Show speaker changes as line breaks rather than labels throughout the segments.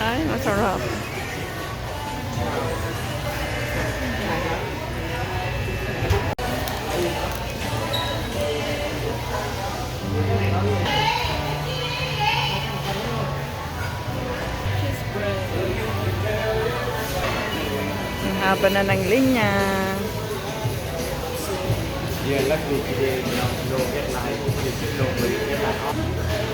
đấy nó sao rồi haba na ng linya.
Yeah, luckily today, no, no, get live, no,
get live.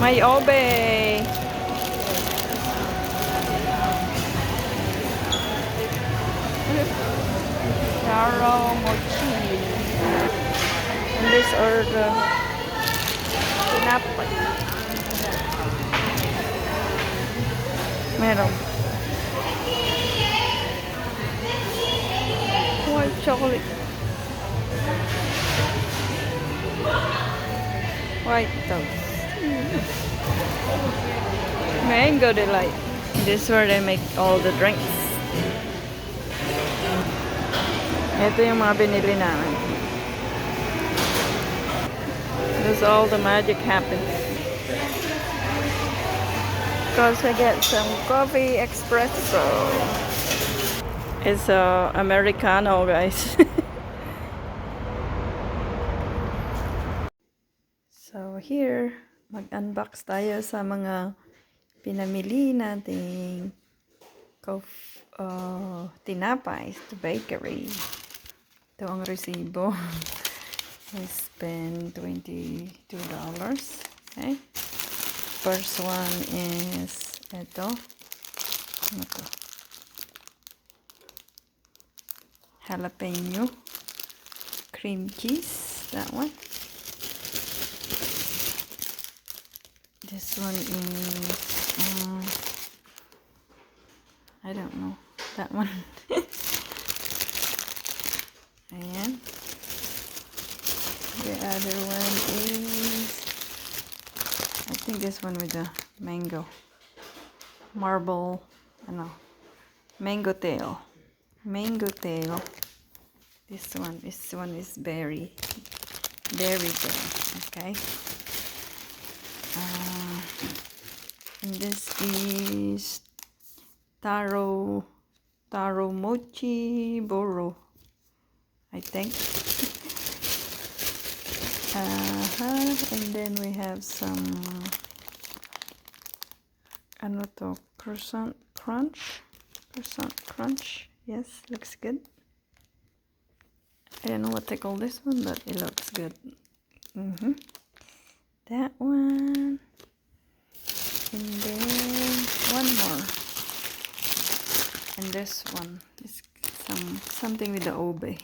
May obe. Taro mochi. And these are the tinapay. Meron. White chocolate. White toast. Mango delight. This is where they make all the drinks. Ito yung mga binili namin. This all the magic happens. Because I get some coffee espresso. It's uh, Americano, guys. so here, mag-unbox tayo sa mga pinamili nating uh, tinapay sa bakery. Ito ang resibo. I spent $22. Okay. First one is ito. Ano to? Jalapeno. Cream cheese. That one. This one is, um, I don't know, that one. and The other one is, I think this one with the mango. Marble, ano, mango tail. Mango tail. This one, this one is berry. Berry tail, okay? Uh, and this is taro taro mochi boro I think. Uh-huh. and then we have some ano to croissant crunch. Croissant crunch. Yes looks good. I don't know what they call this one but it looks good. Mm-hmm that one and then one more and this one is some something with the obe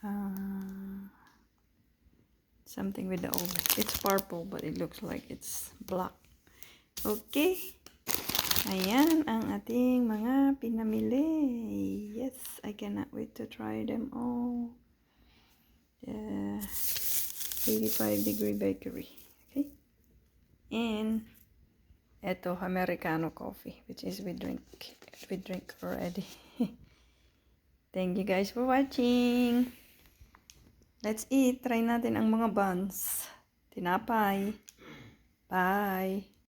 uh, something with the obe it's purple but it looks like it's black. Okay. Ayan ang ating mga pinamili. Yes I cannot wait to try them all. Yeah. 85 degree bakery. Okay. And eto Americano coffee, which is we drink we drink already. Thank you guys for watching. Let's eat. Try natin ang mga buns. Tinapay. Bye.